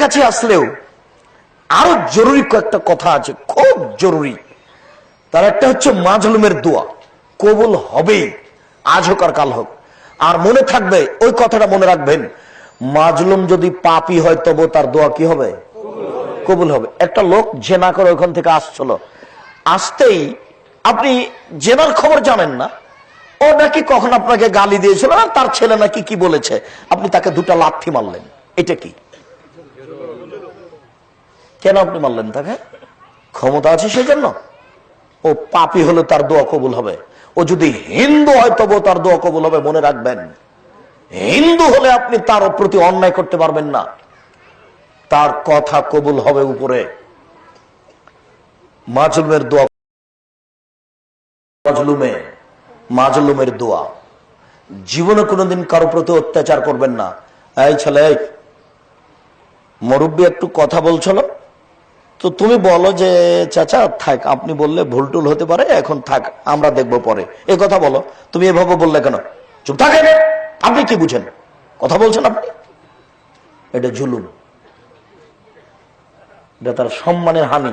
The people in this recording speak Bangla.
কাছাকাছি আসলেও আরও জরুরি কয়েকটা কথা আছে, খুব জরুরি। তার একটা হচ্ছে মাজলুমের দোয়া। কবুল হবেই, আজ হোক আর কাল হোক। আর মনে থাকবে, ওই কথাটা মনে রাখবেন, মাজলুম যদি পাপি হয় তবু তার দোয়া কি হবে? কবুল হবে। একটা লোক জেনা করে ওখান থেকে আসছিল। আসতেই আপনি জেনার খবর জানেন না। ও নাকি কখন আপনাকে গালি দিয়েছিল, আর তার ছেলে নাকি কি বলেছে? আপনি তাকে দুটা লাথি মারলেন। এটা কি? কেন আপনি মারলেন তাকে? ক্ষমতা আছে সেজন্য? ও পাপি হলে তার দোয়া কবুল হবে। ও যদি হিন্দু হয় তবু তার দোয়া কবুল হবে, মনে রাখবেন। হিন্দু হলে আপনি তার প্রতি অন্যায় করতে পারবেন না। তার কথা কবুল হবে উপরে। মাজলুমের দোয়া, মাজলুমে, মাজলুমের দোয়া। জীবনে কোনোদিন কারও প্রতি অত্যাচার করবেন না। এই ছেলে মুরব্বী, একটু কথা বলছিল তো তুমি বলো যে, চাচা, থাক, আপনি বললে ভুল টুল হতে পারে, এখন থাক, আমরা দেখব পরে। এ কথা বলো, তুমি এভাবে বললে কেন? চুপ থাকেন আপনি কি বুঝেন? কথা বলছেন আপনি? এটা ঝুলুম এটা তার সম্মানের হানি।